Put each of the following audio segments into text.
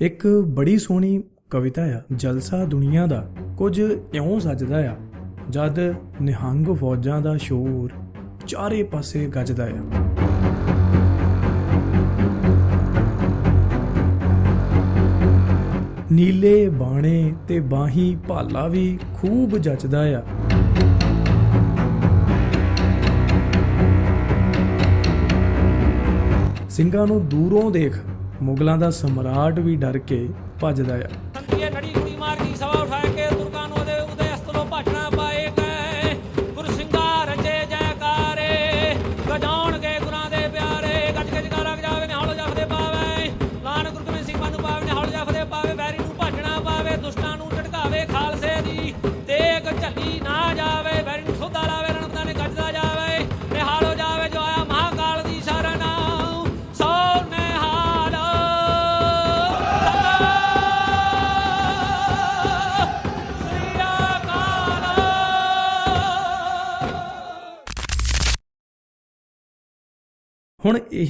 ਇੱਕ ਬੜੀ ਸੋਹਣੀ ਕਵਿਤਾ ਆ, ਜਲਸਾ ਦੁਨੀਆ ਦਾ, ਕੁਝ ਇਉਂ ਸੱਜਦਾ ਆ, ਜਦ ਨਿਹੰਗ ਫੌਜਾਂ ਦਾ ਸ਼ੋਰ ਚਾਰੇ ਪਾਸੇ ਗੱਜਦਾ ਆ। ਨੀਲੇ ਬਾਣੇ ਤੇ ਬਾਹੀ ਭਾਲਾ ਵੀ ਖੂਬ ਜੱਚਦਾ ਆ। ਸਿੰਘਾਂ ਨੂੰ ਦੂਰੋਂ ਦੇਖ ਮੁਗਲਾਂ ਦਾ ਸਮਰਾਟ ਵੀ ਡਰ ਕੇ ਭੱਜਦਾ ਆ।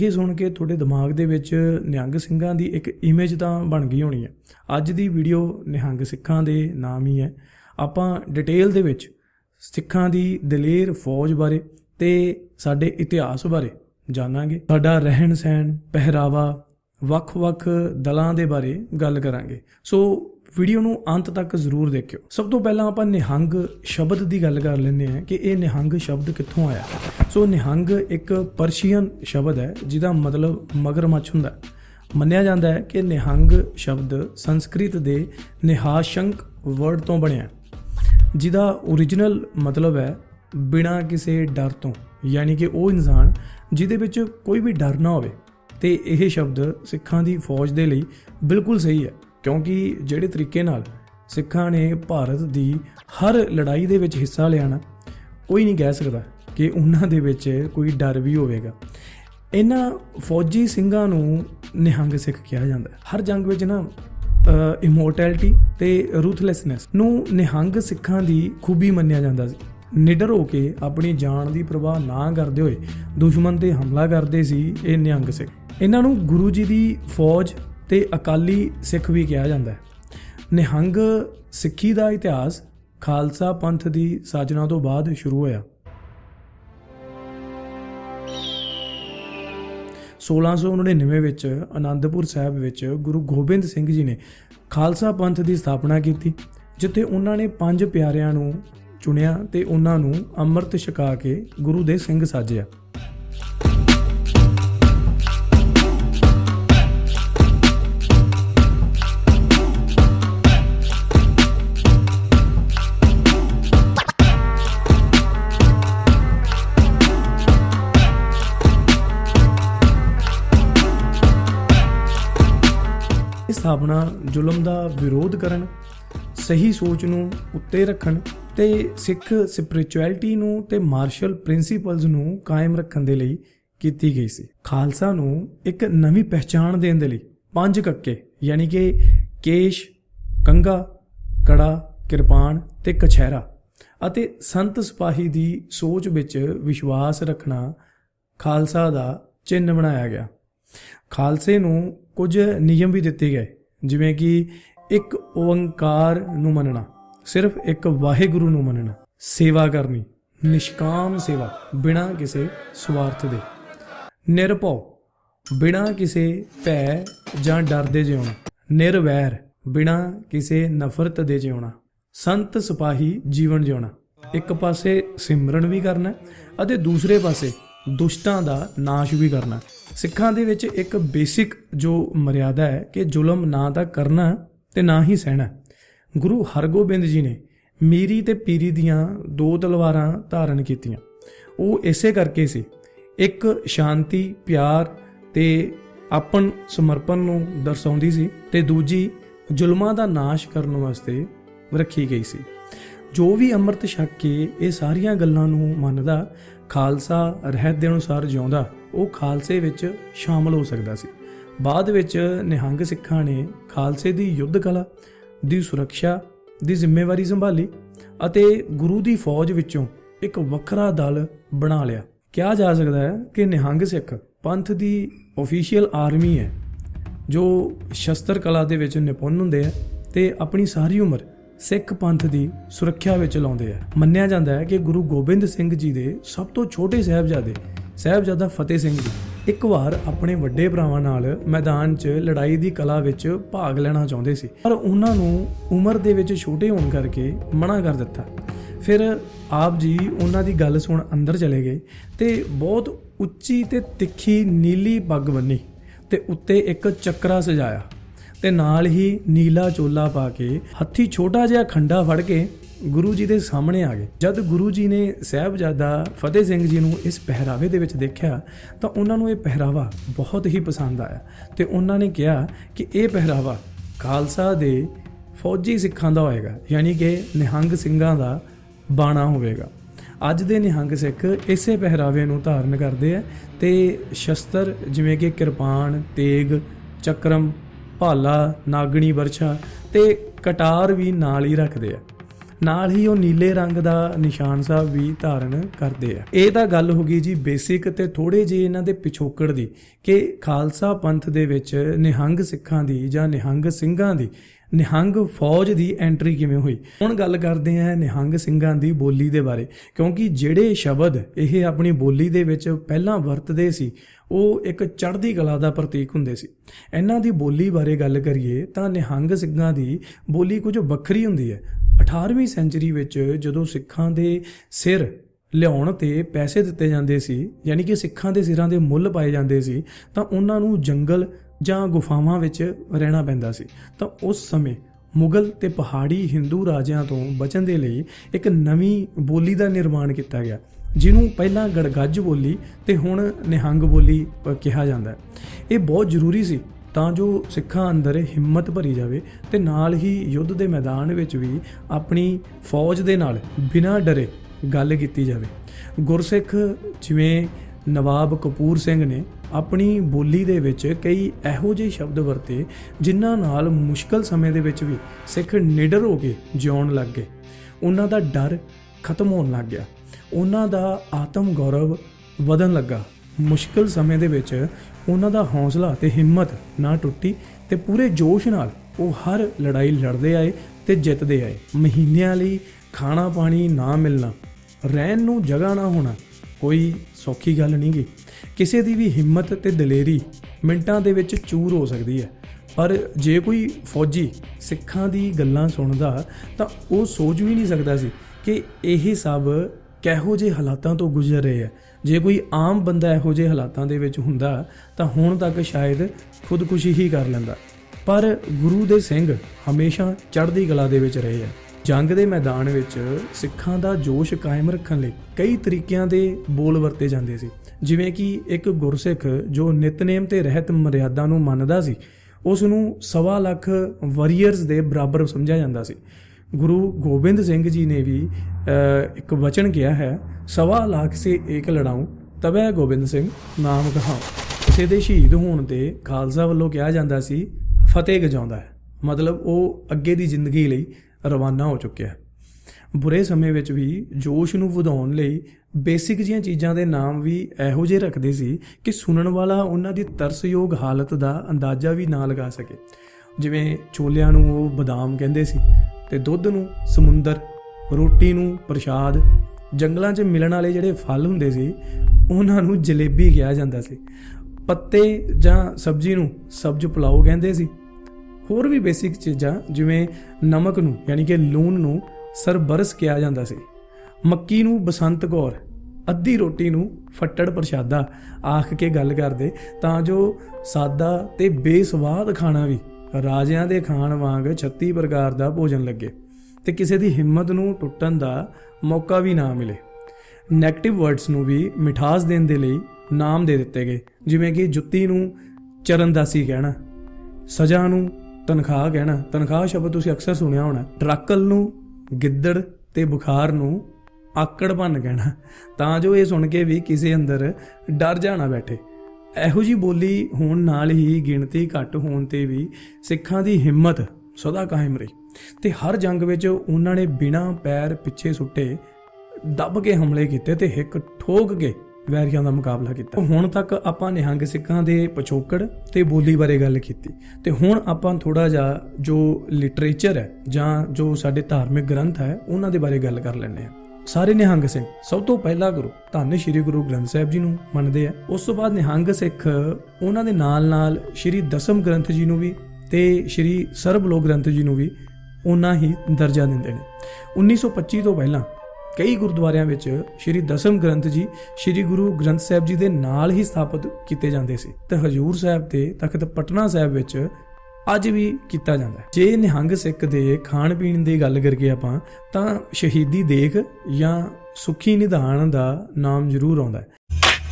ਇਹ ਸੁਣ ਕੇ ਤੁਹਾਡੇ ਦਿਮਾਗ ਦੇ ਵਿੱਚ ਨਿਹੰਗ ਸਿੰਘਾਂ ਦੀ ਇੱਕ ਇਮੇਜ ਤਾਂ ਬਣ ਗਈ ਹੋਣੀ ਹੈ। ਅੱਜ ਦੀ ਵੀਡੀਓ ਨਿਹੰਗ ਸਿੱਖਾਂ ਦੇ ਨਾਮ ਹੀ ਹੈ। ਆਪਾਂ ਡਿਟੇਲ ਦੇ ਵਿੱਚ ਸਿੱਖਾਂ ਦੀ ਦਲੇਰ ਫੌਜ ਬਾਰੇ ਤੇ ਸਾਡੇ ਇਤਿਹਾਸ ਬਾਰੇ ਜਾਣਾਂਗੇ। ਸਾਡਾ ਰਹਿਣ ਸਹਿਣ ਪਹਿਰਾਵਾ, ਵੱਖ-ਵੱਖ ਦਲਾਂ ਦੇ ਬਾਰੇ ਗੱਲ ਕਰਾਂਗੇ। ਸੋ ਵੀਡੀਓ ਨੂੰ ਅੰਤ ਤੱਕ ਜ਼ਰੂਰ ਦੇਖਿਓ। ਸਭ ਤੋਂ ਪਹਿਲਾਂ ਆਪਾਂ ਨਿਹੰਗ ਸ਼ਬਦ ਦੀ ਗੱਲ ਕਰ ਲੈਂਦੇ ਹਾਂ ਕਿ ਇਹ ਨਿਹੰਗ ਸ਼ਬਦ ਕਿੱਥੋਂ ਆਇਆ। ਸੋ ਨਿਹੰਗ ਇੱਕ ਪਰਸ਼ੀਅਨ ਸ਼ਬਦ ਹੈ, ਜਿਹਦਾ ਮਤਲਬ ਮਗਰਮੱਛ ਹੁੰਦਾ ਹੈ। ਮੰਨਿਆ ਜਾਂਦਾ ਹੈ ਕਿ ਨਿਹੰਗ ਸ਼ਬਦ ਸੰਸਕ੍ਰਿਤ ਦੇ ਨਿਹਾਸ਼ੰਕ ਵਰਡ ਤੋਂ ਬਣਿਆ ਜਿਹਦਾ origignal ਮਤਲਬ ਹੈ ਬਿਨਾ ਕਿਸੇ ਡਰ ਤੋਂ। ਯਾਨੀ ਕਿ ਉਹ ਇਨਸਾਨ ਜਿਹਦੇ ਵਿੱਚ ਕੋਈ ਵੀ ਡਰ ਨਾ ਹੋਵੇ। ਤੇ ਇਹ ਸ਼ਬਦ ਸਿੱਖਾਂ ਦੀ ਫੌਜ ਦੇ ਲਈ ਬਿਲਕੁਲ ਸਹੀ ਹੈ। ਕਿਉਂਕਿ ਜਿਹੜੇ ਤਰੀਕੇ ਨਾਲ ਸਿੱਖਾਂ ਨੇ ਭਾਰਤ ਦੀ ਹਰ ਲੜਾਈ ਦੇ ਵਿੱਚ ਹਿੱਸਾ ਲਿਆ ਨਾ, ਕੋਈ ਨਹੀਂ ਕਹਿ ਸਕਦਾ ਕਿ ਉਹਨਾਂ ਦੇ ਵਿੱਚ ਕੋਈ ਡਰ ਵੀ ਹੋਵੇਗਾ। ਇਹਨਾਂ ਫੌਜੀ ਸਿੰਘਾਂ ਨੂੰ ਨਿਹੰਗ ਸਿੱਖ ਕਿਹਾ ਜਾਂਦਾ ਹੈ। ਹਰ ਜੰਗ ਵਿੱਚ ਨਾ ਇਮੋਰਟੈਲਿਟੀ ਤੇ ਰੂਥਲੈਸਨੈਸ ਨੂੰ ਨਿਹੰਗ ਸਿੱਖਾਂ ਦੀ ਖੂਬੀ ਮੰਨਿਆ ਜਾਂਦਾ ਸੀ। ਨਿਡਰ ਹੋ ਕੇ ਆਪਣੀ ਜਾਨ ਦੀ ਪਰਵਾਹ ਨਾ ਕਰਦੇ ਹੋਏ ਦੁਸ਼ਮਣ ਤੇ ਹਮਲਾ ਕਰਦੇ ਸੀ ਇਹ ਨਿਹੰਗ ਸਿੱਖ। ਇਹਨਾਂ ਨੂੰ ਗੁਰੂ ਜੀ ਦੀ ਫੌਜ ਤੇ ਅਕਾਲੀ ਸਿੱਖ ਵੀ ਕਿਹਾ ਜਾਂਦਾ ਹੈ। ਨਿਹੰਗ ਸਿੱਖੀ ਦਾ ਇਤਿਹਾਸ ਖਾਲਸਾ ਪੰਥ ਦੀ ਸਾਜਨਾ ਤੋਂ ਬਾਅਦ ਸ਼ੁਰੂ ਹੋਇਆ। 1699 ਵਿੱਚ ਆਨੰਦਪੁਰ ਸਾਹਿਬ ਵਿੱਚ ਗੁਰੂ ਗੋਬਿੰਦ ਸਿੰਘ ਜੀ ਨੇ ਖਾਲਸਾ ਪੰਥ ਦੀ ਸਥਾਪਨਾ ਕੀਤੀ, ਜਿੱਥੇ ਉਹਨਾਂ ਨੇ ਪੰਜ ਪਿਆਰਿਆਂ ਨੂੰ ਚੁਣਿਆ ਤੇ ਉਹਨਾਂ ਨੂੰ ਅੰਮ੍ਰਿਤ ਛਕਾ ਕੇ ਗੁਰੂ ਦੇ ਸਿੰਘ ਸਾਜਿਆ। ਇਹ ਜ਼ੁਲਮ ਦਾ ਵਿਰੋਧ ਕਰਨ, ਸਹੀ ਸੋਚ ਨੂੰ ਉੱਤੇ ਰੱਖਣ ਤੇ ਸਿੱਖ ਸਪਿਰਚੁਅਲਿਟੀ ਨੂੰ ਤੇ ਮਾਰਸ਼ਲ ਪ੍ਰਿੰਸੀਪਲਸ ਨੂੰ ਕਾਇਮ ਰੱਖਣ ਦੇ ਲਈ ਕੀਤੀ ਗਈ ਸੀ। ਖਾਲਸਾ ਨੂੰ ਇੱਕ ਨਵੀਂ ਪਹਿਚਾਣ ਦੇਣ ਦੇ ਲਈ ਪੰਜ ਕੱਕੇ, ਯਾਨੀ ਕਿ ਕੇਸ਼, ਕੰਗਾ, ਕੜਾ, ਕਿਰਪਾਨ ਤੇ ਕਛਹਿਰਾ ਅਤੇ ਸੰਤ ਸਿਪਾਹੀ ਦੀ ਸੋਚ ਵਿੱਚ ਵਿਸ਼ਵਾਸ ਰੱਖਣਾ ਖਾਲਸਾ ਦਾ ਚਿੰਨ੍ਹ ਬਣਾਇਆ ਗਿਆ। ਖਾਲਸੇ ਨੂੰ ਕੁਝ ਨਿਯਮ ਵੀ ਦਿੱਤੇ ਗਏ। ਜਿਵੇਂ ਕਿ ਇੱਕ ਓੰਕਾਰ ਨੂੰ ਮੰਨਣਾ, ਸਿਰਫ ਇੱਕ ਵਾਹਿਗੁਰੂ ਨੂੰ ਮੰਨਣਾ, ਸੇਵਾ ਕਰਨੀ, ਨਿਸ਼ਕਾਮ ਸੇਵਾ, ਬਿਨਾਂ ਕਿਸੇ ਸਵਾਰਥ ਦੇ। ਨਿਰਭਉ, ਬਿਨਾਂ ਕਿਸੇ ਭੈ ਜਾਂ ਡਰ ਦੇ ਜਿਉਣਾ। ਨਿਰਵੈਰ, ਬਿਨਾਂ ਕਿਸੇ ਨਫ਼ਰਤ ਦੇ ਜਿਉਣਾ। ਸੰਤ ਸਿਪਾਹੀ ਜੀਵਨ ਜਿਉਣਾ। ਇੱਕ ਪਾਸੇ ਸਿਮਰਨ ਵੀ ਕਰਨਾ ਅਤੇ ਦੂਸਰੇ ਪਾਸੇ ਦੁਸ਼ਟਾਂ ਦਾ ਨਾਸ਼ ਵੀ ਕਰਨਾ। ਸਿੱਖਾਂ ਦੇ ਵਿੱਚ ਇੱਕ ਬੇਸਿਕ ਜੋ ਮਰਿਆਦਾ ਹੈ ਕਿ ਜ਼ੁਲਮ ਨਾ ਤਾਂ ਕਰਨਾ ਤੇ ਨਾ ਹੀ ਸਹਿਣਾ। ਗੁਰੂ ਹਰਗੋਬਿੰਦ ਜੀ ਨੇ ਮੀਰੀ ਤੇ ਪੀਰੀ ਦੀਆਂ ਦੋ ਤਲਵਾਰਾਂ ਧਾਰਨ ਕੀਤੀਆਂ। ਉਹ ਇਸੇ ਕਰਕੇ ਸੀ। ਇੱਕ ਸ਼ਾਂਤੀ, ਪਿਆਰ ਤੇ ਆਪਨ ਸਮਰਪਣ ਨੂੰ ਦਰਸਾਉਂਦੀ ਸੀ ਤੇ ਦੂਜੀ ਜ਼ੁਲਮਾਂ ਦਾ ਨਾਸ਼ ਕਰਨ ਵਾਸਤੇ ਰੱਖੀ ਗਈ ਸੀ। ਜੋ ਵੀ ਅੰਮ੍ਰਿਤ ਛਕ ਕੇ ਇਹ ਸਾਰੀਆਂ ਗੱਲਾਂ ਨੂੰ ਮੰਨਦਾ, ਖਾਲਸਾ ਰਹਿਤ ਦੇ ਅਨੁਸਾਰ ਜਿਉਂਦਾ ਉਹ ਖਾਲਸੇ ਵਿੱਚ ਸ਼ਾਮਲ ਹੋ ਸਕਦਾ ਸੀ। ਬਾਅਦ ਵਿੱਚ ਨਿਹੰਗ ਸਿੱਖਾਂ ਨੇ ਖਾਲਸੇ ਦੀ ਯੁੱਧ ਕਲਾ, ਦੀ ਸੁਰੱਖਿਆ, ਦੀ ਜ਼ਿੰਮੇਵਾਰੀ ਸੰਭਾਲੀ ਅਤੇ ਗੁਰੂ ਦੀ ਫੌਜ ਵਿੱਚੋਂ ਇੱਕ ਵੱਖਰਾ ਦਲ ਬਣਾ ਲਿਆ। ਕਿਹਾ ਜਾ ਸਕਦਾ ਹੈ ਕਿ ਨਿਹੰਗ ਸਿੱਖ ਪੰਥ ਦੀ ਅਫੀਸ਼ੀਅਲ ਆਰਮੀ ਹੈ, ਜੋ ਸ਼ਸਤਰ ਕਲਾ ਦੇ ਵਿੱਚ ਨਿਪੁੰਨ ਹੁੰਦੇ ਆ ਤੇ ਆਪਣੀ ਸਾਰੀ ਉਮਰ ਸਿੱਖ ਪੰਥ ਦੀ ਸੁਰੱਖਿਆ ਵਿੱਚ ਲਾਉਂਦੇ ਆ ਮੰਨਿਆ ਜਾਂਦਾ ਹੈ ਕਿ ਗੁਰੂ ਗੋਬਿੰਦ ਸਿੰਘ ਜੀ ਦੇ ਸਭ ਤੋਂ ਛੋਟੇ ਸਾਹਿਬਜ਼ਾਦੇ ਸਾਹਿਬਜ਼ਾਦਾ ਫਤਿਹ ਸਿੰਘ ਜੀ, ਇੱਕ ਵਾਰ ਆਪਣੇ ਵੱਡੇ ਭਰਾਵਾਂ ਨਾਲ ਮੈਦਾਨ 'ਚ ਲੜਾਈ ਦੀ ਕਲਾ ਵਿੱਚ ਭਾਗ ਲੈਣਾ ਚਾਹੁੰਦੇ ਸੀ, ਪਰ ਉਹਨਾਂ ਨੂੰ ਉਮਰ ਦੇ ਵਿੱਚ ਛੋਟੇ ਹੋਣ ਕਰਕੇ ਮਨਾ ਕਰ ਦਿੱਤਾ। ਫਿਰ ਆਪ ਜੀ ਉਹਨਾਂ ਦੀ ਗੱਲ ਸੁਣ ਅੰਦਰ ਚਲੇ ਗਏ ਤੇ ਬਹੁਤ ਉੱਚੀ ਤੇ ਤਿੱਖੀ ਨੀਲੀ ਪੱਗ ਬੰਨੀ ਤੇ ਉੱਤੇ ਇੱਕ ਚੱਕਰਾ ਸਜਾਇਆ ਤੇ ਨਾਲ ਹੀ ਨੀਲਾ ਚੋਲਾ ਪਾ ਕੇ ਹੱਥੀ ਛੋਟਾ ਜਿਹਾ ਖੰਡਾ ਫੜ ਕੇ ਗੁਰੂ ਜੀ ਦੇ ਸਾਹਮਣੇ ਆ ਗਏ। ਜਦ ਗੁਰੂ ਜੀ ਨੇ ਸਾਹਿਬਜ਼ਾਦਾ ਫਤਿਹ ਸਿੰਘ ਜੀ ਨੂੰ ਇਸ ਪਹਿਰਾਵੇ ਦੇ ਵਿੱਚ ਦੇਖਿਆ, ਤਾਂ ਉਹਨਾਂ ਨੂੰ ਇਹ ਪਹਿਰਾਵਾ ਬਹੁਤ ਹੀ ਪਸੰਦ ਆਇਆ ਤੇ ਉਹਨਾਂ ਨੇ ਕਿਹਾ ਕਿ ਇਹ ਪਹਿਰਾਵਾ ਖਾਲਸਾ ਦੇ ਫੌਜੀ ਸਿੱਖਾਂ ਦਾ ਹੋਏਗਾ, ਯਾਨੀ ਕਿ ਨਿਹੰਗ ਸਿੰਘਾਂ ਦਾ ਬਾਣਾ ਹੋਵੇਗਾ। ਅੱਜ ਦੇ ਨਿਹੰਗ ਸਿੱਖ ਇਸੇ ਪਹਿਰਾਵੇ ਨੂੰ ਧਾਰਨ ਕਰਦੇ ਆ ਤੇ ਸ਼ਸਤਰ ਜਿਵੇਂ ਕਿ ਕਿਰਪਾਨ, ਤੇਗ, ਚੱਕਰਮ, ਭਾਲਾ, ਨਾਗਣੀ ਵਰਛਾ ਤੇ ਕਟਾਰ ਵੀ ਨਾਲ ਹੀ ਰੱਖਦੇ ਆ। ਨਾਲ ਹੀ ਉਹ ਨੀਲੇ ਰੰਗ ਦਾ ਨਿਸ਼ਾਨ ਸਾਹਿਬ ਵੀ ਧਾਰਨ ਕਰਦੇ ਆ। ਇਹ ਤਾਂ ਗੱਲ ਹੋ ਗਈ ਜੀ ਬੇਸਿਕ ਤੇ ਥੋੜੇ ਜਿਹੇ ਇਹਨਾਂ ਦੇ ਪਿਛੋਕੜ ਦੀ ਕਿ ਖਾਲਸਾ ਪੰਥ ਦੇ ਵਿੱਚ ਨਿਹੰਗ ਸਿੱਖਾਂ ਦੀ ਜਾਂ ਨਿਹੰਗ ਸਿੰਘਾਂ ਦੀ, ਨਿਹੰਗ ਫੌਜ ਦੀ ਐਂਟਰੀ ਕਿਵੇਂ ਹੋਈ? ਹੁਣ ਗੱਲ ਕਰਦੇ ਹਾਂ ਨਿਹੰਗ ਸਿੰਘਾਂ ਦੀ ਬੋਲੀ ਦੇ ਬਾਰੇ, ਕਿਉਂਕਿ ਜਿਹੜੇ ਸ਼ਬਦ ਇਹ ਆਪਣੀ ਬੋਲੀ ਦੇ ਵਿੱਚ ਪਹਿਲਾਂ ਵਰਤਦੇ ਸੀ, ਉਹ ਇੱਕ ਚੜ੍ਹਦੀ ਕਲਾ ਦਾ ਪ੍ਰਤੀਕ ਹੁੰਦੇ ਸੀ। ਇਹਨਾਂ ਦੀ ਬੋਲੀ ਬਾਰੇ ਗੱਲ ਕਰੀਏ ਤਾਂ ਨਿਹੰਗ ਸਿੰਘਾਂ ਦੀ ਬੋਲੀ ਕੁਝ ਵੱਖਰੀ ਹੁੰਦੀ ਹੈ। 18ਵੀਂ ਸੈਂਚਰੀ ਵਿੱਚ ਜਦੋਂ ਸਿੱਖਾਂ ਦੇ ਸਿਰ ਲਿਆਉਣ ਤੇ ਪੈਸੇ ਦਿੱਤੇ ਜਾਂਦੇ ਸੀ, ਯਾਨੀ ਕਿ ਸਿੱਖਾਂ ਦੇ ਸਿਰਾਂ ਦੇ ਮੁੱਲ ਪਾਏ ਜਾਂਦੇ ਸੀ, ਤਾਂ ਉਹਨਾਂ ਨੂੰ ਜੰਗਲ ਜਾਂ ਗੁਫਾਵਾਂ ਵਿੱਚ ਰਹਿਣਾ ਪੈਂਦਾ ਸੀ। ਤਾਂ ਉਸ ਸਮੇਂ ਮੁਗਲ ਤੇ ਪਹਾੜੀ ਹਿੰਦੂ ਰਾਜਿਆਂ ਤੋਂ ਬਚਣ ਦੇ ਲਈ ਇੱਕ ਨਵੀਂ ਬੋਲੀ ਦਾ ਨਿਰਮਾਣ ਕੀਤਾ ਗਿਆ, ਜਿਹਨੂੰ ਪਹਿਲਾਂ ਗੜਗੱਜ ਬੋਲੀ ਤੇ ਹੁਣ ਨਿਹੰਗ ਬੋਲੀ ਕਿਹਾ ਜਾਂਦਾ ਹੈ। ਇਹ ਬਹੁਤ ਜ਼ਰੂਰੀ ਸੀ ਤਾਂ ਜੋ ਸਿੱਖਾਂ ਅੰਦਰ ਹਿੰਮਤ ਭਰੀ ਜਾਵੇ ਤੇ ਨਾਲ ਹੀ ਯੁੱਧ ਦੇ ਮੈਦਾਨ ਵਿੱਚ ਵੀ ਆਪਣੀ ਫੌਜ ਦੇ ਨਾਲ ਬਿਨਾਂ ਡਰੇ ਗੱਲ ਕੀਤੀ ਜਾਵੇ। ਗੁਰਸਿੱਖ ਜਿਵੇਂ ਨਵਾਬ ਕਪੂਰ ਸਿੰਘ ਨੇ ਆਪਣੀ ਬੋਲੀ ਦੇ ਵਿੱਚ ਕਈ ਇਹੋ ਜਿਹੇ ਸ਼ਬਦ ਵਰਤੇ, ਜਿਨ੍ਹਾਂ ਨਾਲ ਮੁਸ਼ਕਲ ਸਮੇਂ ਦੇ ਵਿੱਚ ਵੀ ਸਿੱਖ ਨਿਡਰ ਹੋ ਕੇ ਜਿਉਣ ਲੱਗ ਗਏ। ਉਹਨਾਂ ਦਾ ਡਰ ਖਤਮ ਹੋਣ ਲੱਗ ਗਿਆ। ਉਹਨਾਂ ਦਾ ਆਤਮ ਗੌਰਵ ਵਧਣ ਲੱਗਾ। ਮੁਸ਼ਕਲ ਸਮੇਂ ਦੇ ਵਿੱਚ ਉਹਨਾਂ ਦਾ ਹੌਸਲਾ ਤੇ ਹਿੰਮਤ ਨਾ ਟੁੱਟੀ ਤੇ ਪੂਰੇ ਜੋਸ਼ ਨਾਲ ਉਹ ਹਰ ਲੜਾਈ ਲੜਦੇ ਆਏ ਤੇ ਜਿੱਤਦੇ ਆਏ। ਮਹੀਨਿਆਂ ਲਈ ਖਾਣਾ ਪਾਣੀ ਨਾ ਮਿਲਣਾ, ਰਹਿਣ ਨੂੰ ਜਗ੍ਹਾ ਨਾ ਹੋਣਾ, ਕੋਈ ਸੌਖੀ ਗੱਲ ਨਹੀਂ ਗੀ। ਕਿਸੇ ਦੀ ਵੀ ਹਿੰਮਤ ਤੇ ਦਲੇਰੀ ਮਿੰਟਾਂ ਦੇ ਵਿੱਚ ਚੂਰ ਹੋ ਸਕਦੀ ਹੈ। ਪਰ ਜੇ ਕੋਈ ਫੌਜੀ ਸਿੱਖਾਂ ਦੀ ਗੱਲਾਂ ਸੁਣਦਾ ਤਾਂ ਉਹ ਸੋਚ ਵੀ ਨਹੀਂ ਸਕਦਾ ਸੀ ਕਿ ਇਹ ਸਭ ਕਿਹੋ ਜਿਹੇ ਹਾਲਾਤਾਂ ਤੋਂ ਗੁਜ਼ਰ ਰਹੇ ਆ। ਜੇ ਕੋਈ ਆਮ ਬੰਦਾ ਇਹੋ ਜਿਹੇ ਹਾਲਾਤਾਂ ਦੇ ਵਿੱਚ ਹੁੰਦਾ, ਤਾਂ ਹੁਣ ਤੱਕ ਸ਼ਾਇਦ ਖੁਦਕੁਸ਼ੀ ਹੀ ਕਰ ਲੈਂਦਾ। ਪਰ ਗੁਰੂ ਦੇ ਸਿੰਘ ਹਮੇਸ਼ਾ ਚੜ੍ਹਦੀ ਕਲਾ ਦੇ ਵਿੱਚ ਰਹੇ ਆ। ਜੰਗ ਦੇ ਮੈਦਾਨ ਵਿੱਚ ਸਿੱਖਾਂ ਦਾ ਜੋਸ਼ ਕਾਇਮ ਰੱਖਣ ਲਈ ਕਈ ਤਰੀਕਿਆਂ ਦੇ ਬੋਲ ਵਰਤੇ ਜਾਂਦੇ ਸੀ। ਜਿਵੇਂ ਕਿ ਇੱਕ ਗੁਰਸਿੱਖ ਜੋ ਨਿਤਨੇਮ ਤੇ ਰਹਿਤ ਮਰਿਆਦਾ ਨੂੰ ਮੰਨਦਾ ਸੀ, ਉਸ ਨੂੰ ਸਵਾ ਲੱਖ ਵਾਰੀਅਰਸ ਦੇ ਬਰਾਬਰ ਸਮਝਿਆ ਜਾਂਦਾ ਸੀ। ਗੁਰੂ ਗੋਬਿੰਦ ਸਿੰਘ ਜੀ ਨੇ ਵੀ ਇੱਕ ਵਚਨ ਕਿਹਾ ਹੈ, ਸਵਾ ਲੱਖ ਸੇ ਏਕ ਲੜਾਉ ਤਬੈ ਗੋਬਿੰਦ ਸਿੰਘ ਨਾਮ ਕਹਾਉ। ਕਿਸੇ ਦੇ ਸ਼ਹੀਦ ਹੋਣ ਤੇ ਖਾਲਸਾ ਵੱਲੋਂ ਕਿਹਾ ਜਾਂਦਾ ਸੀ, ਫਤਿਹ ਗਜਾਉਂਦਾ ਹੈ। ਮਤਲਬ ਉਹ ਅੱਗੇ ਦੀ ਜ਼ਿੰਦਗੀ ਲਈ ਰਵਾਨਾ ਹੋ ਚੁੱਕਿਆ ਹੈ। ਬੁਰੇ ਸਮੇਂ ਵਿੱਚ ਵੀ ਜੋਸ਼ ਨੂੰ ਵਧਾਉਣ ਲਈ ਬੇਸਿਕ ਜੀਆਂ ਚੀਜ਼ਾਂ ਦੇ ਨਾਮ ਵੀ ਇਹੋ ਜਿਹੇ ਰੱਖਦੇ ਸੀ ਕਿ ਸੁਣਨ ਵਾਲਾ ਉਹਨਾਂ ਦੀ ਤਰਸਯੋਗ ਹਾਲਤ ਦਾ ਅੰਦਾਜ਼ਾ ਵੀ ਨਾ ਲਗਾ ਸਕੇ। ਜਿਵੇਂ ਛੋਲਿਆਂ ਨੂੰ ਉਹ ਬਦਾਮ ਕਹਿੰਦੇ ਸੀ ਤੇ ਦੁੱਧ ਨੂੰ ਸਮੁੰਦਰ, ਰੋਟੀ ਨੂੰ ਪ੍ਰਸ਼ਾਦ, ਜੰਗਲਾਂ 'ਚ ਮਿਲਣ ਵਾਲੇ ਜਿਹੜੇ ਫਲ ਹੁੰਦੇ ਸੀ, ਉਹਨਾਂ ਨੂੰ ਜਲੇਬੀ ਕਿਹਾ ਜਾਂਦਾ ਸੀ। ਪੱਤੇ ਜਾਂ ਸਬਜ਼ੀ ਨੂੰ ਸਬਜ਼ ਪੁਲਾਓ ਕਹਿੰਦੇ ਸੀ। ਹੋਰ ਵੀ ਬੇਸਿਕ ਚੀਜ਼ਾਂ ਜਿਵੇਂ ਨਮਕ ਨੂੰ, ਯਾਨੀ ਕਿ ਲੂਣ ਨੂੰ ਸਰਬਰਸ ਕਿਹਾ ਜਾਂਦਾ ਸੀ। ਮੱਕੀ ਨੂੰ ਬਸੰਤ ਕੌਰ, ਅੱਧੀ ਰੋਟੀ ਨੂੰ ਫੱਟੜ ਪ੍ਰਸ਼ਾਦਾ, ਆਖ ਕੇ ਗੱਲ ਕਰਦੇ ਤਾਂ ਜੋ ਸਾਦਾ ਤੇ ਬੇਸਵਾਦ ਖਾਣਾ ਵੀ ਰਾਜਿਆਂ ਦੇ ਖਾਣ ਵਾਂਗ 36 ਪ੍ਰਕਾਰ ਦਾ ਭੋਜਨ ਲੱਗੇ ਤੇ ਕਿਸੇ ਦੀ ਹਿੰਮਤ ਨੂੰ ਟੁੱਟਣ ਦਾ ਮੌਕਾ ਵੀ ਨਾ ਮਿਲੇ। 네ਗੇਟਿਵ ਵਰਡਸ ਨੂੰ ਵੀ ਮਿਠਾਸ ਦੇਣ ਦੇ ਲਈ ਨਾਮ ਦੇ ਦਿੱਤੇ ਗਏ, ਜਿਵੇਂ ਕਿ ਜੁੱਤੀ ਨੂੰ ਚਰਨਦਾਸੀ ਕਹਿਣਾ, ਸਜ਼ਾ ਨੂੰ ਤਨਖਾਹ ਕਹਿਣਾ। ਤਨਖਾਹ ਸ਼ਬਦ ਤੁਸੀਂ ਅਕਸਰ ਸੁਣਿਆ ਹੋਣਾ, ਟਰੱਕਲ ਨੂੰ ਗਿੱਦੜ ਤੇ ਬੁਖਾਰ ਨੂੰ ਆਕੜ ਭੰਨ ਕਹਿਣਾ। ਤਾਂ ਜੋ ਇਹ ਸੁਣ ਕੇ ਵੀ ਕਿਸੇ ਅੰਦਰ ਡਰ ਜਾਣਾ ਬੈਠੇ। ਇਹੋ ਜੀ ਬੋਲੀ ਹੋਣ ਨਾਲ ਹੀ ਗਿਣਤੀ ਘੱਟ ਹੋਣ ਤੇ ਵੀ ਸਿੱਖਾਂ ਦੀ ਹਿੰਮਤ ਸਦਾ ਕਾਇਮ ਰਹੀ ਤੇ ਹਰ ਜੰਗ ਵਿੱਚ ਉਹਨਾਂ ਨੇ ਬਿਨਾਂ ਪੈਰ ਪਿੱਛੇ ਸੁੱਟੇ ਦੱਬ ਕੇ ਹਮਲੇ ਕੀਤੇ ਤੇ ਇੱਕ ਠੋਕ ਕੇ ਵੈਰੀਆਂ ਦਾ ਮੁਕਾਬਲਾ ਕੀਤਾ। ਹੁਣ ਤੱਕ ਆਪਾਂ ਨਿਹੰਗ ਸਿੱਖਾਂ ਦੇ ਪਿਛੋਕੜ ਤੇ ਬੋਲੀ ਬਾਰੇ ਗੱਲ ਕੀਤੀ ਤੇ ਹੁਣ ਆਪਾਂ ਥੋੜਾ ਜਿਹਾ ਜੋ ਲਿਟਰੇਚਰ ਹੈ ਜਾਂ ਜੋ ਸਾਡੇ ਧਾਰਮਿਕ ਗ੍ਰੰਥ ਹੈ, ਉਹਨਾਂ ਦੇ ਬਾਰੇ ਗੱਲ ਕਰ ਲੈਂਦੇ ਹਾਂ। ਸਾਰੇ ਨਿਹੰਗ ਸਿੰਘ ਸਭ ਤੋਂ ਪਹਿਲਾ ਗੁਰੂ ਧੰਨ ਸ਼੍ਰੀ ਗੁਰੂ ਗ੍ਰੰਥ ਸਾਹਿਬ ਜੀ ਨੂੰ ਮੰਨਦੇ ਆ। ਉਸ ਤੋਂ ਬਾਅਦ ਨਿਹੰਗ ਸਿੱਖ, ਉਹਨਾਂ ਦੇ ਨਾਲ-ਨਾਲ ਸ਼੍ਰੀ ਦਸਮ ਗ੍ਰੰਥ ਜੀ ਨੂੰ ਵੀ ਤੇ ਸ਼੍ਰੀ ਸਰਬਲੋਕ ਗ੍ਰੰਥ ਜੀ ਨੂੰ ਵੀ ਉਹਨਾਂ ਹੀ ਦਰਜਾ ਦਿੰਦੇ ਨੇ। 1925 ਤੋਂ ਪਹਿਲਾਂ ਕਈ ਗੁਰਦੁਆਰਿਆਂ ਵਿੱਚ ਸ਼੍ਰੀ ਦਸਮ ਗ੍ਰੰਥ ਜੀ ਸ਼੍ਰੀ ਗੁਰੂ ਗ੍ਰੰਥ ਸਾਹਿਬ ਜੀ ਦੇ ਨਾਲ ਹੀ ਸਥਾਪਿਤ ਕੀਤੇ ਜਾਂਦੇ ਸੀ। ਤੇ ਹਜੂਰ ਸਾਹਿਬ ਤੇ ਤਖਤ ਪਟਨਾ ਸਾਹਿਬ ਵਿੱਚ ਅੱਜ ਵੀ ਕੀਤਾ ਜਾਂਦਾ ਹੈ। ਜੇ ਨਿਹੰਗ ਸਿੱਖ ਦੇ ਖਾਣ ਪੀਣ ਦੀ ਗੱਲ ਕਰੀਏ ਆਪਾਂ ਤਾਂ ਸ਼ਹੀਦੀ ਦੇਖ ਜਾਂ ਸੁਖੀ ਨਿਧਾਨ ਦਾ ਨਾਮ ਜ਼ਰੂਰ ਆਉਂਦਾ ਹੈ।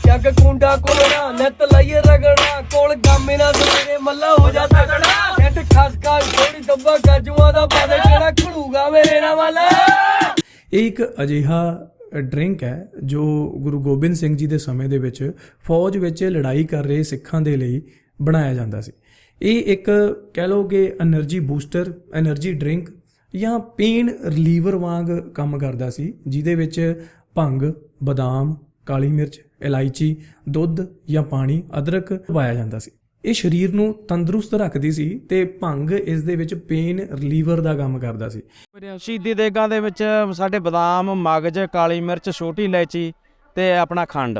ਜੱਗ ਕੁੰਡਾ ਕੋਲਣਾ ਨਿਤ ਲਈਏ ਰਗੜਾ ਕੋਲ ਗਾਮੇ ਨਾਲ ਸਵੇਰੇ ਮੱਲਾ ਹੋ ਜਾ ਤਕੜਾ ਸੈੱਟ ਖਸ ਖਸ ਥੋੜੀ ਦੱਬਾ ਗੱਜੂਆਂ ਦਾ ਪਾਦੇ ਕਿਹੜਾ ਖੜੂਗਾ ਮੇਰੇ ਨਾਲ ਵਾਲਾ। ਇਹ ਇੱਕ ਅਜਿਹਾ ਡਰਿੰਕ ਹੈ ਜੋ ਗੁਰੂ ਗੋਬਿੰਦ ਸਿੰਘ ਜੀ ਦੇ ਸਮੇਂ ਦੇ ਵਿੱਚ ਫੌਜ ਵਿੱਚ ਲੜਾਈ ਕਰ ਰਹੇ ਸਿੱਖਾਂ ਦੇ ਲਈ ਬਣਾਇਆ ਜਾਂਦਾ ਸੀ। ਇਹ ਇੱਕ ਕਹਿ ਲਓ ਕਿ એનર્ਜੀ ਬੂਸਟਰ એનર્ਜੀ ਡਰਿੰਕ ਜਾਂ ਪੇਨ ਰਿਲੀਵਰ ਵਾਂਗ ਕੰਮ ਕਰਦਾ ਸੀ, ਜਿਹਦੇ ਵਿੱਚ ਭੰਗ, ਬਦਾਮ, ਕਾਲੀ ਮਿਰਚ, ਇਲਾਇਚੀ, ਦੁੱਧ ਜਾਂ ਪਾਣੀ, ਅਦਰਕ ਪਾਇਆ ਜਾਂਦਾ ਸੀ। ਇਹ ਸਰੀਰ ਨੂੰ ਤੰਦਰੁਸਤ ਰੱਖਦੀ ਸੀ ਤੇ ਭੰਗ ਇਸ ਦੇ ਵਿੱਚ ਪੇਨ ਰਿਲੀਵਰ ਦਾ ਕੰਮ ਕਰਦਾ ਸੀ। ਸ਼ੀਦੀ ਦੇਗਾ ਦੇ ਵਿੱਚ ਸਾਡੇ ਬਦਾਮ, ਮਗਜ, ਕਾਲੀ ਮਿਰਚ, ਛੋਟੀ ਇਲਾਇਚੀ ਤੇ ਆਪਣਾ ਖੰਡ।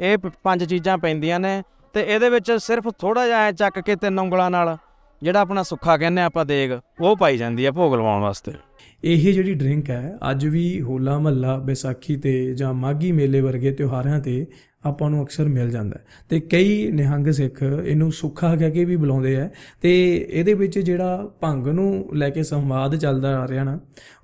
ਇਹ ਪੰਜ ਚੀਜ਼ਾਂ ਪੈਂਦੀਆਂ ਨੇ। ਤੇ ਇਹਦੇ ਵਿੱਚ ਸਿਰਫ ਥੋੜਾ ਜਿਹਾ ਐਂ ਚੱਕ ਕੇ ਤਿੰਨ ਉਂਗਲਾਂ ਨਾਲ, ਜਿਹੜਾ ਆਪਣਾ ਸੁੱਖਾ ਕਹਿੰਦੇ ਆਪਾਂ ਦੇਗ, ਉਹ ਪਾਈ ਜਾਂਦੀ ਹੈ ਭੋਗ ਲਵਾਉਣ ਵਾਸਤੇ। ਇਹ ਜਿਹੜੀ ਡਰਿੰਕ ਹੈ, ਅੱਜ ਵੀ ਹੋਲਾ ਮਹੱਲਾ ਵਿਸਾਖੀ ਤੇ ਜਾਂ ਮਾਗੀ ਮੇਲੇ ਵਰਗੇ ਤਿਉਹਾਰਾਂ ਤੇ ਆਪਾਂ ਨੂੰ ਅਕਸਰ ਮਿਲ ਜਾਂਦਾ ਹੈ। ਤੇ ਕਈ ਨਿਹੰਗ ਸਿੱਖ ਇਹਨੂੰ ਸੁੱਖਾ ਕਹਿ ਕੇ ਵੀ ਬੁਲਾਉਂਦੇ ਆ। ਤੇ ਇਹਦੇ ਵਿੱਚ ਜਿਹੜਾ ਭੰਗ ਨੂੰ ਲੈ ਕੇ ਸੰਵਾਦ ਚੱਲਦਾ ਆ ਰਿਹਾ ਨਾ,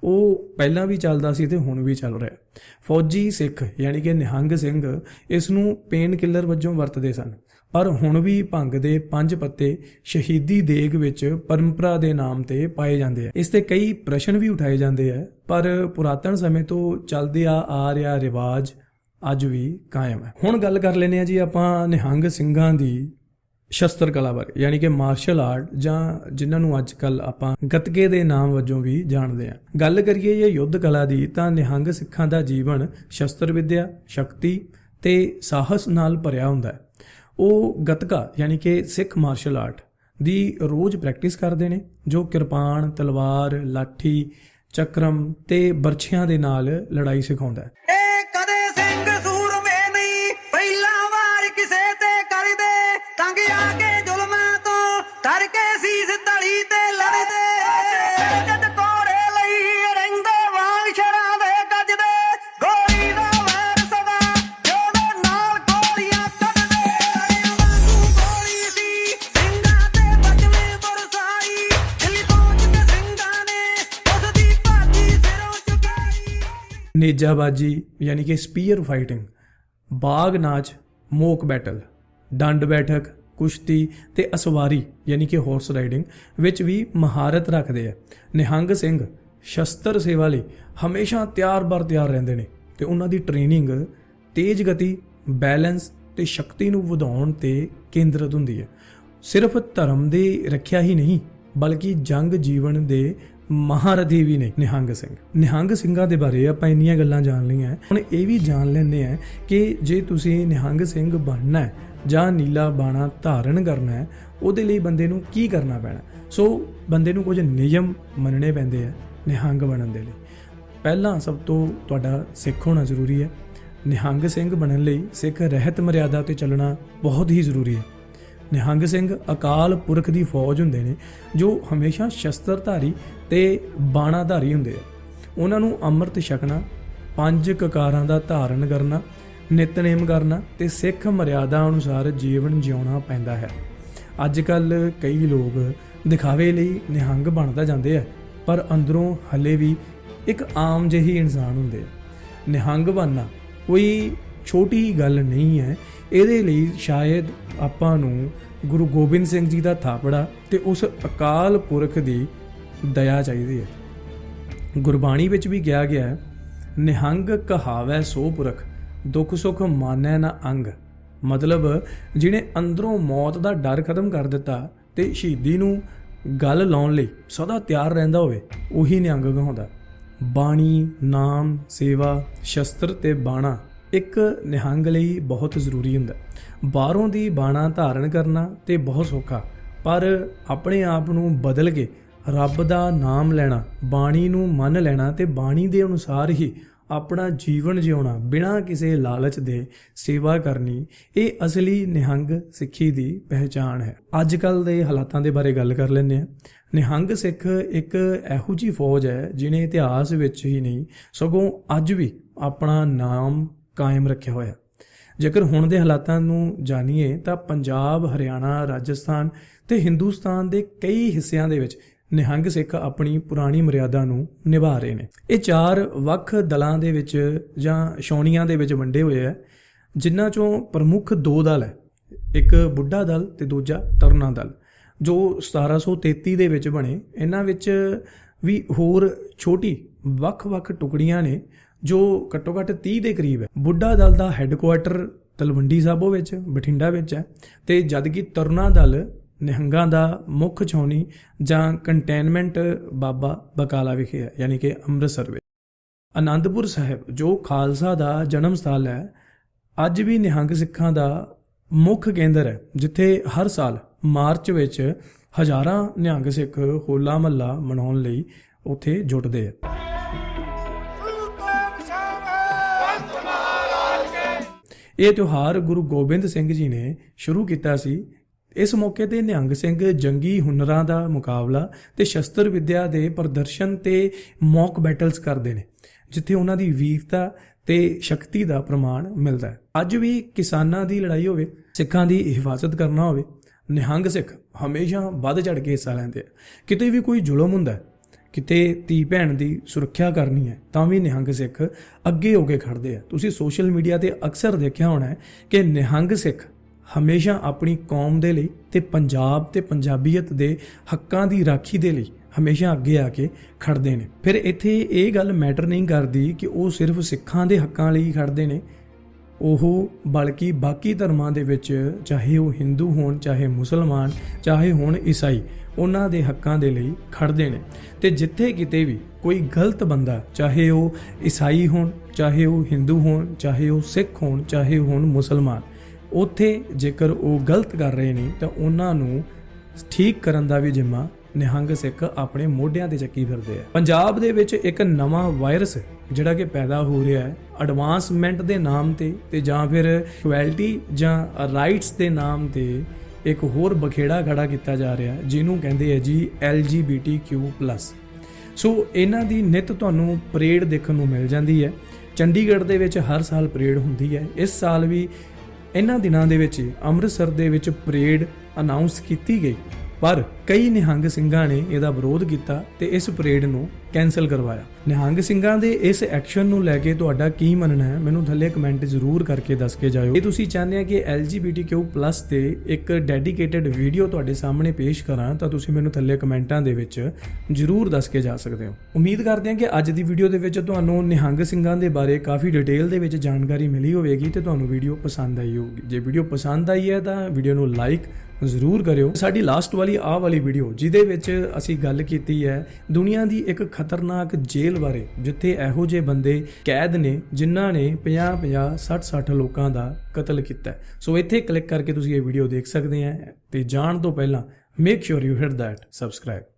ਉਹ ਪਹਿਲਾਂ ਵੀ ਚੱਲਦਾ ਸੀ ਤੇ ਹੁਣ ਵੀ ਚੱਲ ਰਿਹਾ ਫੌਜੀ ਸਿੱਖ ਯਾਨੀ ਕਿ ਨਿਹੰਗ ਸਿੰਘ ਇਸ ਨੂੰ ਪੇਨ ਕਿਲਰ ਵਜੋਂ ਵਰਤਦੇ ਸਨ। ਪਰ ਹੁਣ ਵੀ ਭੰਗ ਦੇ ਪੰਜ ਪੱਤੇ ਸ਼ਹੀਦੀ ਦੇਗ ਵਿੱਚ ਪਰੰਪਰਾ ਦੇ ਨਾਮ ਤੇ ਪਾਏ ਜਾਂਦੇ ਆ। ਇਸ ਤੇ ਕਈ ਪ੍ਰਸ਼ਨ ਵੀ ਉਠਾਏ ਜਾਂਦੇ ਆ, ਪਰ ਪੁਰਾਤਨ ਸਮੇਂ ਤੋਂ ਚੱਲਦੇ ਆ ਆ ਰਿਹਾ ਰਿਵਾਜ ਅੱਜ ਵੀ ਕਾਇਮ ਹੈ। ਹੁਣ ਗੱਲ ਕਰ ਲੈਨੇ ਆ ਜੀ ਆਪਾਂ ਨਿਹੰਗ ਸਿੰਘਾਂ ਦੀ ਸ਼ਸਤਰ ਕਲਾ ਬਾਰੇ, ਯਾਨੀ ਕਿ ਮਾਰਸ਼ਲ ਆਰਟ ਜਾਂ ਜਿਨ੍ਹਾਂ ਨੂੰ ਅੱਜ ਕੱਲ ਆਪਾਂ ਗੱਤਕੇ ਦੇ ਨਾਮ ਵਜੋਂ ਵੀ ਜਾਣਦੇ ਆ ਗੱਲ ਕਰੀਏ ਇਹ ਯੁੱਧ ਕਲਾ ਦੀ, ਤਾਂ ਨਿਹੰਗ ਸਿੱਖਾਂ ਦਾ ਜੀਵਨ ਸ਼ਸਤਰ ਵਿਦਿਆ, ਸ਼ਕਤੀ ਤੇ ਸਾਹਸ ਨਾਲ ਭਰਿਆ ਹੁੰਦਾ ਹੈ। ਉਹ ਗਤਕਾ, ਯਾਨੀ ਕਿ ਸਿੱਖ ਮਾਰਸ਼ਲ ਆਰਟ ਦੀ ਰੋਜ਼ ਪ੍ਰੈਕਟਿਸ ਕਰਦੇ ਨੇ, ਜੋ ਕਿਰਪਾਨ, ਤਲਵਾਰ, ਲਾਠੀ, ਚੱਕਰਮ ਤੇ ਬਰਛਿਆਂ ਦੇ ਨਾਲ ਲੜਾਈ ਸਿਖਾਉਂਦਾ ਹੈ। ਨੇਜਾਬਾਜੀ, ਯਾਨੀ ਕਿ ਸਪੀਅਰ ਫਾਈਟਿੰਗ ਬਾਗ ਨਾਚ, ਮੋਕ ਬੈਟਲ ਡੰਡ ਬੈਠਕ, ਕੁਸ਼ਤੀ ਤੇ ਅਸਵਾਰੀ, ਯਾਨੀ ਕਿ ਹਾਰਸ ਰਾਈਡਿੰਗ ਵਿੱਚ ਵੀ ਮਹਾਰਤ ਰੱਖਦੇ ਆ। ਨਿਹੰਗ ਸਿੰਘ ਸ਼ਸਤਰ ਸੇਵਾ ਲਈ ਹਮੇਸ਼ਾ ਤਿਆਰ-ਬਰ ਤਿਆਰ ਰਹਿੰਦੇ ਨੇ ਤੇ ਉਹਨਾਂ ਦੀ ਟ੍ਰੇਨਿੰਗ ਤੇਜ਼ ਗਤੀ ਬੈਲੈਂਸ ਤੇ ਸ਼ਕਤੀ ਨੂੰ ਵਧਾਉਣ ਤੇ ਕੇਂਦਰਿਤ ਹੁੰਦੀ ਹੈ। ਸਿਰਫ ਧਰਮ ਦੀ ਰੱਖਿਆ ਹੀ ਨਹੀਂ, ਬਲਕਿ ਜੰਗ ਜੀਵਨ ਦੇ ਮਹਾਰਥੀ ਵੀ ਨੇ, ਨਿਹੰਗ ਸਿੰਘ। ਨਿਹੰਗ ਸਿੰਘਾਂ ਦੇ ਬਾਰੇ ਆਪਾਂ ਇੰਨੀਆਂ ਗੱਲਾਂ ਜਾਣ ਲਈਆਂ ਹੁਣ ਇਹ ਵੀ ਜਾਣ ਲੈਂਦੇ ਆ ਕਿ ਜੇ ਤੁਸੀਂ ਨਿਹੰਗ ਸਿੰਘ ਬਣਨਾ ਹੈ ਜਾਂ ਨੀਲਾ ਬਾਣਾ ਧਾਰਨ ਕਰਨਾ ਹੈ, ਉਹਦੇ ਲਈ ਬੰਦੇ ਨੂੰ ਕੀ ਕਰਨਾ ਪੈਣਾ? ਸੋ ਬੰਦੇ ਨੂੰ ਕੁਝ ਨਿਯਮ ਮੰਨਣੇ ਪੈਂਦੇ ਆ ਨਿਹੰਗ ਬਣਨ ਦੇ ਲਈ। ਪਹਿਲਾਂ ਸਭ ਤੋਂ ਤੁਹਾਡਾ ਸਿੱਖ ਹੋਣਾ ਜ਼ਰੂਰੀ ਹੈ। ਨਿਹੰਗ ਸਿੰਘ ਬਣਨ ਲਈ ਸਿੱਖ ਰਹਿਤ ਮਰਿਆਦਾ ਤੇ ਚੱਲਣਾ ਬਹੁਤ ਹੀ ਜ਼ਰੂਰੀ ਹੈ। ਨਿਹੰਗ ਸਿੰਘ ਅਕਾਲ ਪੁਰਖ ਦੀ ਫੌਜ ਹੁੰਦੇ ਨੇ, ਜੋ ਹਮੇਸ਼ਾ ਸ਼ਸਤਰਧਾਰੀ ਤੇ ਬਾਣਾਧਾਰੀ ਹੁੰਦੇ ਆ। ਉਹਨਾਂ ਨੂੰ ਅੰਮ੍ਰਿਤ ਛਕਣਾ, ਪੰਜ ਕਕਾਰਾਂ ਦਾ ਧਾਰਨ ਕਰਨਾ, ਨਿਤਨੇਮ ਕਰਨਾ ਤੇ ਸਿੱਖ ਮਰਿਆਦਾ ਅਨੁਸਾਰ ਜੀਵਨ ਜਿਉਣਾ ਪੈਂਦਾ ਹੈ। ਅੱਜ ਕੱਲ ਕਈ ਲੋਕ ਦਿਖਾਵੇ ਲਈ ਨਿਹੰਗ ਬਣਦਾ ਜਾਂਦੇ ਆ, ਪਰ ਅੰਦਰੋਂ ਹਲੇ ਵੀ ਇੱਕ ਆਮ ਜਿਹੀ ਇਨਸਾਨ ਹੁੰਦੇ ਆ। ਨਿਹੰਗ ਬਣਨਾ ਕੋਈ ਛੋਟੀ ਗੱਲ ਨਹੀਂ ਹੈ। ਇਹਦੇ ਲਈ ਸ਼ਾਇਦ ਆਪਾਂ ਨੂੰ ਗੁਰੂ ਗੋਬਿੰਦ ਸਿੰਘ ਜੀ ਦਾ ਥਾਪੜਾ ਤੇ ਉਸ ਅਕਾਲ ਪੁਰਖ ਦੀ ਦਇਆ ਚਾਹੀਦੀ ਹੈ। ਗੁਰਬਾਣੀ ਵਿੱਚ ਵੀ ਕਿਹਾ ਗਿਆ ਹੈ, ਨਿਹੰਗ ਕਹਾਵੈ ਸੋ ਪੁਰਖ, ਦੁੱਖ ਸੁਖ ਮਾਨੈ ਨਾ ਅੰਗ। ਮਤਲਬ ਜਿਹਨੇ ਅੰਦਰੋਂ ਮੌਤ ਦਾ ਡਰ ਖਤਮ ਕਰ ਦਿੱਤਾ ਤੇ ਸ਼ਹੀਦੀ ਨੂੰ ਗੱਲ ਲਾਉਣ ਲਈ ਸਦਾ ਤਿਆਰ ਰਹਿੰਦਾ ਹੋਵੇ, ਉਹੀ ਨਿਹੰਗ ਕਹਾਉਂਦਾ ਬਾਣੀ, ਨਾਮ, ਸੇਵਾ, ਸ਼ਸਤਰ ਤੇ ਬਾਣਾ ਇੱਕ ਨਿਹੰਗ ਲਈ ਬਹੁਤ ਜ਼ਰੂਰੀ ਹੁੰਦਾ। ਬਾਹਰੋਂ ਦੀ ਬਾਣਾ ਧਾਰਨ ਕਰਨਾ ਤੇ ਬਹੁਤ ਸੌਖਾ, ਪਰ ਆਪਣੇ ਆਪ ਨੂੰ ਬਦਲ ਕੇ ਰੱਬ ਦਾ ਨਾਮ ਲੈਣਾ, ਬਾਣੀ ਨੂੰ ਮੰਨ ਲੈਣਾ ਤੇ ਬਾਣੀ ਦੇ ਅਨੁਸਾਰ ਹੀ ਆਪਣਾ ਜੀਵਨ ਜਿਉਣਾ ਬਿਨਾਂ ਕਿਸੇ ਲਾਲਚ ਦੇ ਸੇਵਾ ਕਰਨੀ, ਇਹ ਅਸਲੀ ਨਿਹੰਗ ਸਿੱਖੀ ਦੀ ਪਹਿਚਾਣ ਹੈ। ਅੱਜ ਕੱਲ ਦੇ ਹਾਲਾਤਾਂ ਦੇ ਬਾਰੇ ਗੱਲ ਕਰ ਲੈਂਦੇ ਹਾਂ। ਨਿਹੰਗ ਸਿੱਖ ਇੱਕ ਇਹੋ ਜੀ ਫੌਜ ਹੈ ਜਿਨੇ ਇਤਿਹਾਸ ਵਿੱਚ ਹੀ ਨਹੀਂ, ਸਗੋਂ ਅੱਜ ਵੀ ਆਪਣਾ ਨਾਮ ਕਾਇਮ ਰੱਖਿਆ ਹੋਇਆ। ਜੇਕਰ ਹੁਣ ਦੇ ਹਾਲਾਤਾਂ ਨੂੰ ਜਾਣੀਏ ਤਾਂ ਪੰਜਾਬ, ਹਰਿਆਣਾ, ਰਾਜਸਥਾਨ ਤੇ ਹਿੰਦੁਸਤਾਨ ਦੇ ਕਈ ਹਿੱਸਿਆਂ ਦੇ ਵਿੱਚ ਨਿਹੰਗ ਸਿੱਖ ਆਪਣੀ ਪੁਰਾਣੀ ਮਰਿਆਦਾ ਨੂੰ ਨਿਭਾ ਰਹੇ ਨੇ। ਇਹ ਚਾਰ ਵੱਖ ਦਲਾਂ ਦੇ ਵਿੱਚ ਜਾਂ ਸ਼ੌਣੀਆਂ ਦੇ ਵਿੱਚ ਵੰਡੇ ਹੋਏ ਆ ਜਿਨ੍ਹਾਂ ਚੋਂ ਪ੍ਰਮੁੱਖ ਦੋ ਦਲ ਹੈ, ਇੱਕ ਬੁੱਢਾ ਦਲ ਤੇ ਦੂਜਾ ਤਰਨਾ ਦਲ, ਜੋ 1733 ਦੇ ਵਿੱਚ ਬਣੇ। ਇਹਨਾਂ ਵਿੱਚ ਵੀ ਹੋਰ ਛੋਟੀ ਵੱਖ-ਵੱਖ ਟੁਕੜੀਆਂ ਨੇ ਜੋ ਘੱਟੋ ਘੱਟ 30 ਦੇ ਕਰੀਬ ਹੈ। ਬੁੱਢਾ ਦਲ ਦਾ ਹੈੱਡਕੁਆਰਟਰ ਤਲਵੰਡੀ ਸਾਬੋ ਵਿੱਚ, ਬਠਿੰਡਾ ਵਿੱਚ ਹੈ ਤੇ ਜਦਕਿ ਤਰਨਾ ਦਲ ਨਿਹੰਗਾਂ ਦਾ ਮੁੱਖ ਛਾਉਣੀ ਜਾਂ ਕੰਟੇਨਮੈਂਟ ਬਾਬਾ ਬਕਾਲਾ ਵਿਖੇ ਹੈ, ਯਾਨੀ ਕਿ ਅੰਮ੍ਰਿਤਸਰ ਵਿੱਚ। ਆਨੰਦਪੁਰ ਸਾਹਿਬ, ਜੋ ਖਾਲਸਾ ਦਾ ਜਨਮ ਸਥਲ ਹੈ, ਅੱਜ ਵੀ ਨਿਹੰਗ ਸਿੱਖਾਂ ਦਾ ਮੁੱਖ ਕੇਂਦਰ ਹੈ, ਜਿੱਥੇ ਹਰ ਸਾਲ ਮਾਰਚ ਵਿੱਚ ਹਜ਼ਾਰਾਂ ਨਿਹੰਗ ਸਿੱਖ ਹੋਲਾ ਮਹੱਲਾ ਮਨਾਉਣ ਲਈ ਉੱਥੇ ਜੁਟਦੇ ਆ ਇਹ ਤਿਉਹਾਰ ਗੁਰੂ ਗੋਬਿੰਦ ਸਿੰਘ ਜੀ ਨੇ ਸ਼ੁਰੂ ਕੀਤਾ ਸੀ। ਇਸ ਮੌਕੇ ਤੇ ਨਿਹੰਗ ਸਿੰਘ ਜੰਗੀ ਹੁਨਰਾਂ ਦਾ ਮੁਕਾਬਲਾ ਤੇ ਸ਼ਸਤਰ ਵਿੱਦਿਆ ਦੇ ਪ੍ਰਦਰਸ਼ਨ ਤੇ ਮੌਕ ਬੈਟਲਸ ਕਰਦੇ ਨੇ ਜਿੱਥੇ ਉਹਨਾਂ ਦੀ ਵੀਰਤਾ ਤੇ ਸ਼ਕਤੀ ਦਾ ਪ੍ਰਮਾਣ ਮਿਲਦਾ ਹੈ। ਅੱਜ ਵੀ ਕਿਸਾਨਾਂ ਦੀ ਲੜਾਈ ਹੋਵੇ ਸਿੱਖਾਂ ਦੀ ਹਿਫਾਜ਼ਤ ਕਰਨਾ ਹੋਵੇ ਨਿਹੰਗ ਸਿੱਖ ਹਮੇਸ਼ਾ ਵੱਧ ਚੜ ਕੇ ਹਿੱਸਾ ਲੈਂਦੇ ਆ। ਕਿਤੇ ਵੀ ਕੋਈ ਜ਼ੁਲਮ ਹੁੰਦਾ ਹੈ, ਕਿਤੇ ਧੀ ਭੈਣ ਦੀ ਸੁਰੱਖਿਆ ਕਰਨੀ ਹੈ, ਤਾਂ ਵੀ ਨਿਹੰਗ ਸਿੱਖ ਅੱਗੇ ਹੋ ਕੇ ਖੜਦੇ ਆ। ਤੁਸੀਂ ਸੋਸ਼ਲ ਮੀਡੀਆ ਤੇ ਅਕਸਰ ਦੇਖਿਆ ਹੋਣਾ ਹੈ ਕਿ ਨਿਹੰਗ ਸਿੱਖ ਹਮੇਸ਼ਾ ਆਪਣੀ ਕੌਮ ਦੇ ਲਈ ਤੇ ਪੰਜਾਬ ਤੇ ਪੰਜਾਬੀਅਤ ਦੇ ਹੱਕਾਂ ਦੀ ਰਾਖੀ ਦੇ ਲਈ ਹਮੇਸ਼ਾ ਅੱਗੇ ਆ ਕੇ ਖੜਦੇ ਨੇ। ਫਿਰ ਇੱਥੇ ਇਹ ਗੱਲ ਮੈਟਰ ਨਹੀਂ ਕਰਦੀ ਕਿ ਉਹ ਸਿਰਫ ਸਿੱਖਾਂ ਦੇ ਹੱਕਾਂ ਲਈ ਖੜਦੇ ਨੇ ਉਹ ਬਲਕਿ ਬਾਕੀ ਧਰਮਾਂ ਦੇ ਵਿੱਚ, ਚਾਹੇ ਉਹ ਹਿੰਦੂ ਹੋਣ, ਚਾਹੇ ਮੁਸਲਮਾਨ, ਚਾਹੇ ਹੋਣ ਈਸਾਈ, ਉਹਨਾਂ ਦੇ ਹੱਕਾਂ ਦੇ ਲਈ ਖੜਦੇ ਨੇ। ਤੇ ਜਿੱਥੇ ਕਿਤੇ ਵੀ ਕੋਈ ਗਲਤ ਬੰਦਾ, ਚਾਹੇ ਉਹ ਈਸਾਈ ਹੋਣ, ਚਾਹੇ ਉਹ ਹਿੰਦੂ ਹੋਣ, ਚਾਹੇ ਉਹ ਸਿੱਖ ਹੋਣ, ਚਾਹੇ ਹੋਣ ਮੁਸਲਮਾਨ, ਉੱਥੇ ਜੇਕਰ ਉਹ ਗਲਤ ਕਰ ਰਹੇ ਨੇ, ਤਾਂ ਉਹਨਾਂ ਨੂੰ ਠੀਕ ਕਰਨ ਦਾ ਵੀ ਜਿੰਮਾ ਨਿਹੰਗ ਸਿੱਖ ਆਪਣੇ ਮੋਢਿਆਂ ਤੇ ਚੱਕੀ ਫਿਰਦੇ ਆ। ਪੰਜਾਬ ਦੇ ਵਿੱਚ ਇੱਕ ਨਵਾਂ ਵਾਇਰਸ ਜਿਹੜਾ ਕਿ ਪੈਦਾ ਹੋ ਰਿਹਾ ਹੈ ਐਡਵਾਂਸਮੈਂਟ ਦੇ ਨਾਮ ਤੇ ਤੇ ਜਾਂ ਫਿਰ ਇਕੁਐਲਿਟੀ ਜਾਂ ਰਾਈਟਸ ਦੇ ਨਾਮ ਤੇ ਇੱਕ ਹੋਰ ਬਖੇੜਾ ਖੜਾ ਕੀਤਾ ਜਾ ਰਿਹਾ ਜਿਹਨੂੰ ਕਹਿੰਦੇ ਹੈ ਜੀ LGBTQ+ ਸੋ ਇਹਨਾਂ ਦੀ ਨਿਤ ਤੁਹਾਨੂੰ ਪਰੇਡ ਦੇਖਣ ਨੂੰ ਮਿਲ ਜਾਂਦੀ ਹੈ। ਚੰਡੀਗੜ੍ਹ ਦੇ ਵਿੱਚ ਹਰ ਸਾਲ ਪਰੇਡ ਹੁੰਦੀ ਹੈ। ਇਸ ਸਾਲ ਵੀ ਇਹਨਾਂ ਦਿਨਾਂ ਦੇ ਵਿੱਚ ਅੰਮ੍ਰਿਤਸਰ ਦੇ ਵਿੱਚ ਪਰੇਡ ਅਨਾਉਂਸ ਕੀਤੀ ਗਈ। ਪਰ ਕਈ ਨਿਹੰਗ ਸਿੰਘਾਂ ਨੇ ਇਹਦਾ ਵਿਰੋਧ ਕੀਤਾ ਤੇ ਇਸ ਪਰੇਡ ਨੂੰ ਕੈਨਸਲ ਕਰਵਾਇਆ। ਨਿਹੰਗ ਸਿੰਘਾਂ ਦੇ ਇਸ ਐਕਸ਼ਨ ਨੂੰ ਲੈ ਕੇ ਤੁਹਾਡਾ ਕੀ ਮੰਨਣਾ ਹੈ? ਮੈਨੂੰ ਥੱਲੇ ਕਮੈਂਟ ਜ਼ਰੂਰ ਕਰਕੇ ਦੱਸ ਕੇ ਜਾਇਓ। ਇਹ ਤੁਸੀਂ ਚਾਹੁੰਦੇ ਆ ਕਿ LGBTQ+ ਤੇ ਇੱਕ ਡੈਡੀਕੇਟਿਡ ਵੀਡੀਓ ਤੁਹਾਡੇ ਸਾਹਮਣੇ ਪੇਸ਼ ਕਰਾਂ, ਤਾਂ ਤੁਸੀਂ ਮੈਨੂੰ ਥੱਲੇ ਕਮੈਂਟਾਂ ਦੇ ਵਿੱਚ ਜ਼ਰੂਰ ਦੱਸ ਕੇ ਜਾ ਸਕਦੇ ਹੋ। ਉਮੀਦ ਕਰਦੇ ਹਾਂ ਕਿ ਅੱਜ ਦੀ ਵੀਡੀਓ ਦੇ ਵਿੱਚ ਤੁਹਾਨੂੰ ਨਿਹੰਗ ਸਿੰਘਾਂ ਦੇ ਬਾਰੇ ਕਾਫੀ ਡਿਟੇਲ ਦੇ ਵਿੱਚ ਜਾਣਕਾਰੀ ਮਿਲੀ ਹੋਵੇਗੀ ਤੇ ਤੁਹਾਨੂੰ ਵੀਡੀਓ ਪਸੰਦ ਆਈ ਹੋਊਗੀ। ਜੇ ਵੀਡੀਓ ਪਸੰਦ ਆਈ ਹੈ ਤਾਂ ਵੀਡੀਓ ਨੂੰ ਲਾਈਕ ਜ਼ਰੂਰ ਕਰਿਓ। ਸਾਡੀ ਲਾਸਟ ਵਾਲੀ ਆਹ ਵਾਲੀ ਵੀਡੀਓ ਜਿਹਦੇ ਵਿੱਚ ਅਸੀਂ ਗੱਲ ਕੀਤੀ ਹੈ ਦੁਨੀਆ ਦੀ ਇੱਕ ਖਤਰਨਾਕ ਜੇਲ੍ਹ ਬਾਰੇ, ਜਿੱਥੇ ਇਹੋ ਜਿਹੇ ਬੰਦੇ ਕੈਦ ਨੇ ਜਿਨ੍ਹਾਂ ਨੇ 50 50 60 60 ਲੋਕਾਂ ਦਾ ਕਤਲ ਕੀਤਾ ਸੋ ਇੱਥੇ ਕਲਿੱਕ ਕਰਕੇ ਤੁਸੀਂ ਇਹ ਵੀਡੀਓ ਦੇਖ ਸਕਦੇ ਆ ਤੇ ਜਾਣ ਤੋਂ ਪਹਿਲਾਂ make sure you hit that subscribe